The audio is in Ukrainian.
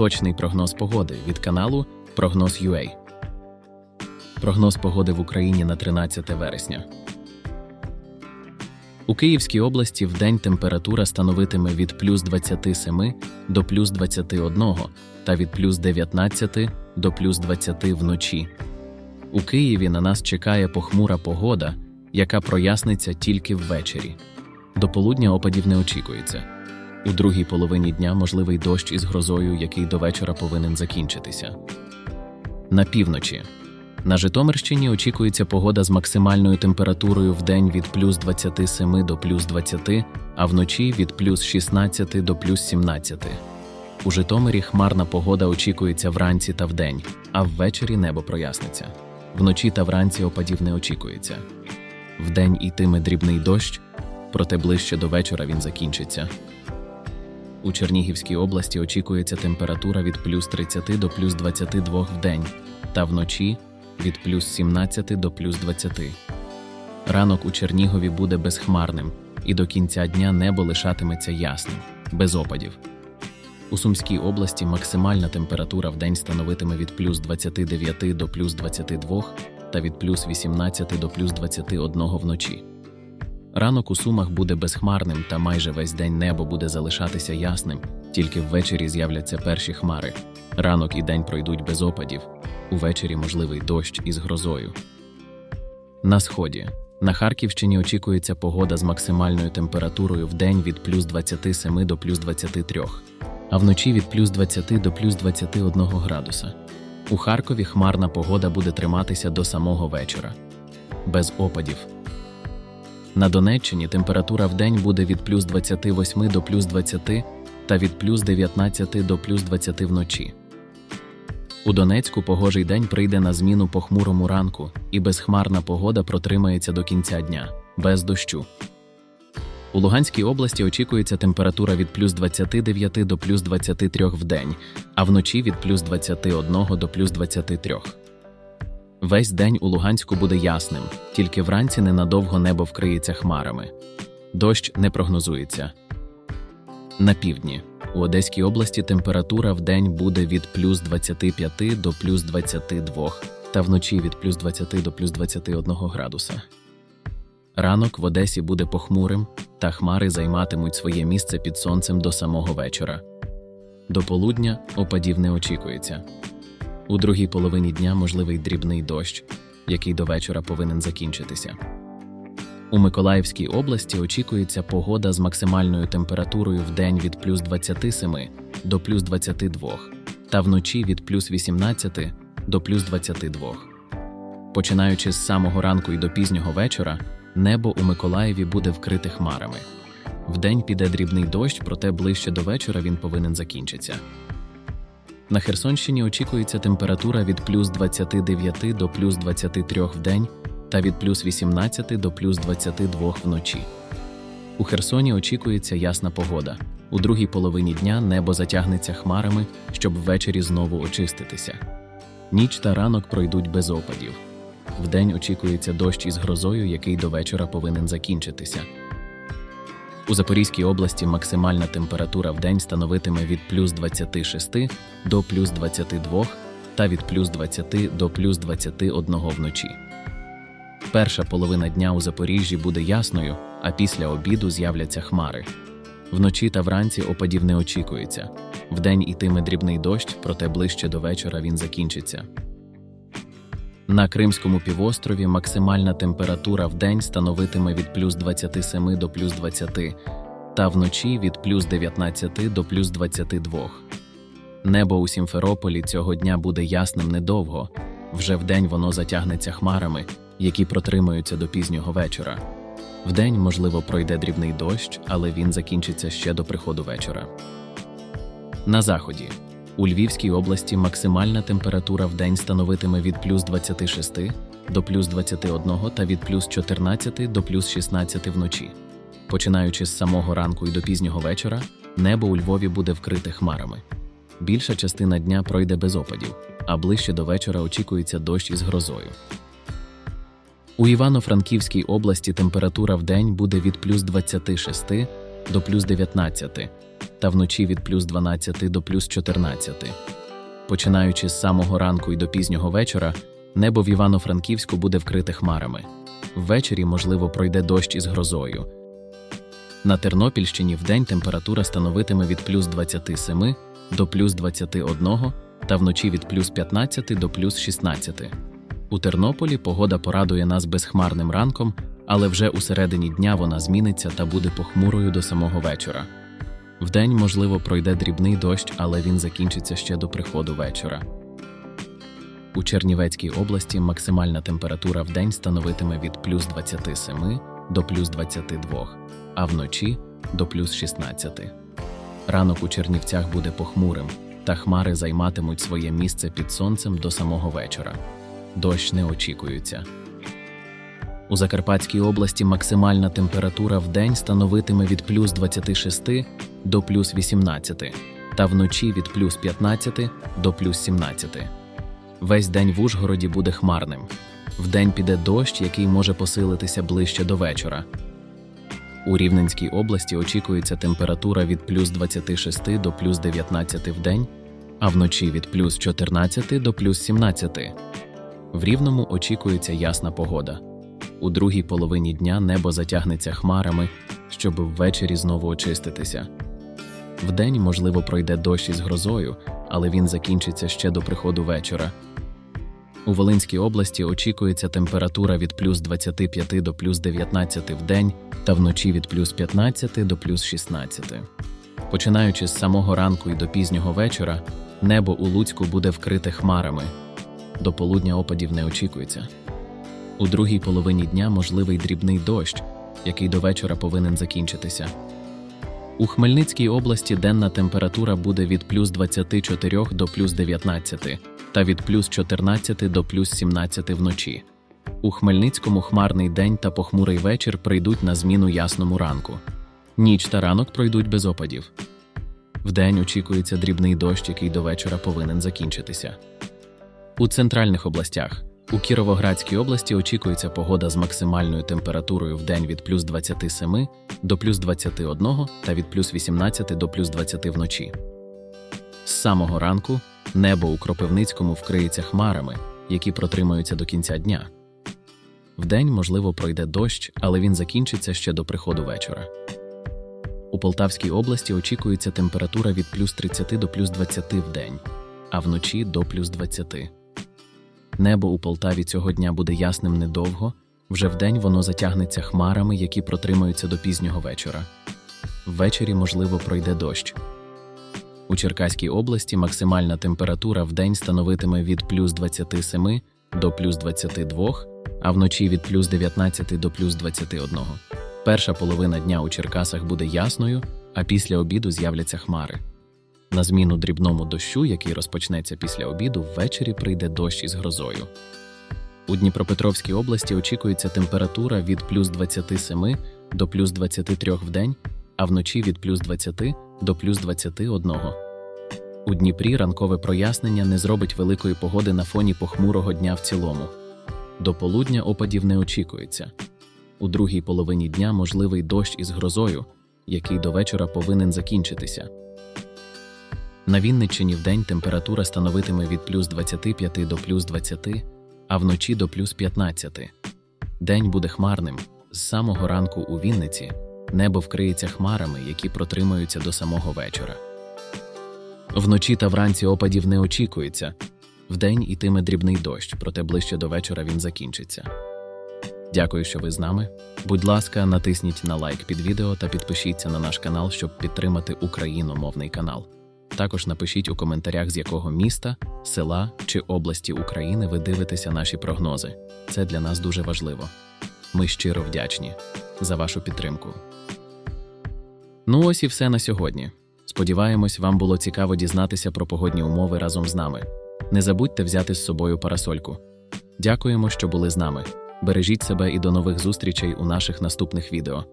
Точний прогноз погоди від каналу Прогноз UA. Прогноз погоди в Україні на 13 вересня. У Київській області в день температура становитиме від плюс 27 до плюс 21 та від плюс 19 до плюс 20 вночі. У Києві на нас чекає похмура погода, яка проясниться тільки ввечері. До полудня опадів не очікується. У другій половині дня можливий дощ із грозою, який до вечора повинен закінчитися. На півночі. На Житомирщині очікується погода з максимальною температурою в день від плюс 27 до плюс 20, а вночі від плюс 16 до плюс 17. У Житомирі хмарна погода очікується вранці та вдень, а ввечері небо проясниться. Вночі та вранці опадів не очікується. Вдень йтиме дрібний дощ, проте ближче до вечора він закінчиться. У Чернігівській області очікується температура від плюс 30 до плюс 22 в день, та вночі від плюс 17 до плюс 20. Ранок у Чернігові буде безхмарним, і до кінця дня небо лишатиметься ясним, без опадів. У Сумській області максимальна температура в день становитиме від плюс 29 до плюс 22 та від плюс 18 до плюс 21 вночі. Ранок у Сумах буде безхмарним та майже весь день небо буде залишатися ясним, тільки ввечері з'являться перші хмари. Ранок і день пройдуть без опадів. Увечері можливий дощ із грозою. На сході. На Харківщині очікується погода з максимальною температурою в день від плюс 27 до плюс 23, а вночі від плюс 20 до плюс 21 градуса. У Харкові хмарна погода буде триматися до самого вечора. Без опадів. На Донеччині температура в день буде від плюс 28 до плюс 20 та від плюс 19 до плюс 20 вночі. У Донецьку погожий день прийде на зміну похмурому ранку, і безхмарна погода протримається до кінця дня, без дощу. У Луганській області очікується температура від плюс 29 до плюс 23 в день, а вночі від плюс 21 до плюс 23. Весь день у Луганську буде ясним, тільки вранці ненадовго небо вкриється хмарами. Дощ не прогнозується. На півдні. У Одеській області температура в день буде від плюс 25 до плюс 22, та вночі від плюс 20 до плюс 21 градуса. Ранок в Одесі буде похмурим, та хмари займатимуть своє місце під сонцем до самого вечора. До полудня опадів не очікується. У другій половині дня можливий дрібний дощ, який до вечора повинен закінчитися. У Миколаївській області очікується погода з максимальною температурою в день від плюс 27 до плюс 22, та вночі від плюс 18 до плюс 22. Починаючи з самого ранку і до пізнього вечора, небо у Миколаєві буде вкрите хмарами. Вдень піде дрібний дощ, проте ближче до вечора він повинен закінчитися. На Херсонщині очікується температура від плюс 29 до плюс 23 в день та від плюс 18 до плюс 22 вночі. У Херсоні очікується ясна погода. У другій половині дня небо затягнеться хмарами, щоб ввечері знову очиститися. Ніч та ранок пройдуть без опадів. Вдень очікується дощ із грозою, який до вечора повинен закінчитися. У Запорізькій області максимальна температура в день становитиме від плюс 26 до плюс 22 та від плюс 20 до плюс 21 вночі. Перша половина дня у Запоріжжі буде ясною, а після обіду з'являться хмари. Вночі та вранці опадів не очікується. Вдень ітиме дрібний дощ, проте ближче до вечора він закінчиться. На Кримському півострові максимальна температура в день становитиме від плюс 27 до плюс 20, та вночі від плюс 19 до плюс 22. Небо у Сімферополі цього дня буде ясним недовго, вже вдень воно затягнеться хмарами, які протримуються до пізнього вечора. Вдень, можливо, пройде дрібний дощ, але він закінчиться ще до приходу вечора. На заході. У Львівській області максимальна температура в день становитиме від плюс 26 до плюс 21 та від плюс 14 до плюс 16 вночі. Починаючи з самого ранку і до пізнього вечора, небо у Львові буде вкрите хмарами. Більша частина дня пройде без опадів, а ближче до вечора очікується дощ із грозою. У Івано-Франківській області температура в день буде від плюс 26 до плюс 19, та вночі від плюс 12 до плюс 14. Починаючи з самого ранку і до пізнього вечора, небо в Івано-Франківську буде вкрите хмарами. Ввечері, можливо, пройде дощ із грозою. На Тернопільщині вдень температура становитиме від плюс 27 до плюс 21 та вночі від плюс 15 до плюс 16. У Тернополі погода порадує нас безхмарним ранком, але вже у середині дня вона зміниться та буде похмурою до самого вечора. Вдень, можливо, пройде дрібний дощ, але він закінчиться ще до приходу вечора. У Чернівецькій області максимальна температура вдень становитиме від плюс 27 до плюс 22, а вночі до плюс 16. Ранок у Чернівцях буде похмурим, та хмари займатимуть своє місце під сонцем до самого вечора. Дощ не очікується. У Закарпатській області максимальна температура в день становитиме від плюс 26 до плюс 18, та вночі від плюс 15 до плюс 17. Весь день в Ужгороді буде хмарним. Вдень піде дощ, який може посилитися ближче до вечора. У Рівненській області очікується температура від плюс 26 до плюс 19 в день, а вночі від плюс 14 до плюс 17. В Рівному очікується ясна погода. У другій половині дня небо затягнеться хмарами, щоб ввечері знову очиститися. Вдень, можливо, пройде дощ із грозою, але він закінчиться ще до приходу вечора. У Волинській області очікується температура від плюс 25 до плюс 19 в день та вночі від плюс 15 до плюс 16. Починаючи з самого ранку і до пізнього вечора, небо у Луцьку буде вкрите хмарами. До полудня опадів не очікується. У другій половині дня можливий дрібний дощ, який до вечора повинен закінчитися. У Хмельницькій області денна температура буде від плюс 24 до плюс 19 та від плюс 14 до плюс 17 вночі. У Хмельницькому хмарний день та похмурий вечір прийдуть на зміну ясному ранку. Ніч та ранок пройдуть без опадів. Вдень очікується дрібний дощ, який до вечора повинен закінчитися. У центральних областях у Кіровоградській області очікується погода з максимальною температурою в день від плюс 27 до плюс 21 та від плюс 18 до плюс 20 вночі. З самого ранку небо у Кропивницькому вкриється хмарами, які протримаються до кінця дня. Вдень, можливо, пройде дощ, але він закінчиться ще до приходу вечора. У Полтавській області очікується температура від плюс 30 до плюс 20 в день, а вночі до плюс 20. Небо у Полтаві цього дня буде ясним недовго, вже вдень воно затягнеться хмарами, які протримаються до пізнього вечора. Ввечері, можливо, пройде дощ. У Черкаській області максимальна температура вдень становитиме від плюс 27 до плюс 22, а вночі від плюс 19 до плюс 21. Перша половина дня у Черкасах буде ясною, а після обіду з'являться хмари. На зміну дрібному дощу, який розпочнеться після обіду, ввечері прийде дощ із грозою. У Дніпропетровській області очікується температура від плюс 27 до плюс 23 в день, а вночі від плюс 20 до плюс 21. У Дніпрі ранкове прояснення не зробить великої погоди на фоні похмурого дня в цілому. До полудня опадів не очікується. У другій половині дня можливий дощ із грозою, який до вечора повинен закінчитися. На Вінниччині вдень температура становитиме від плюс 25 до плюс 20, а вночі до плюс 15. День буде хмарним. З самого ранку у Вінниці небо вкриється хмарами, які протримаються до самого вечора. Вночі та вранці опадів не очікується. Вдень ітиме дрібний дощ, проте ближче до вечора він закінчиться. Дякую, що ви з нами. Будь ласка, натисніть на лайк під відео та підпишіться на наш канал, щоб підтримати україномовний канал. Також напишіть у коментарях, з якого міста, села чи області України ви дивитеся наші прогнози. Це для нас дуже важливо. Ми щиро вдячні за вашу підтримку. Ну ось і все на сьогодні. Сподіваємось, вам було цікаво дізнатися про погодні умови разом з нами. Не забудьте взяти з собою парасольку. Дякуємо, що були з нами. Бережіть себе і до нових зустрічей у наших наступних відео.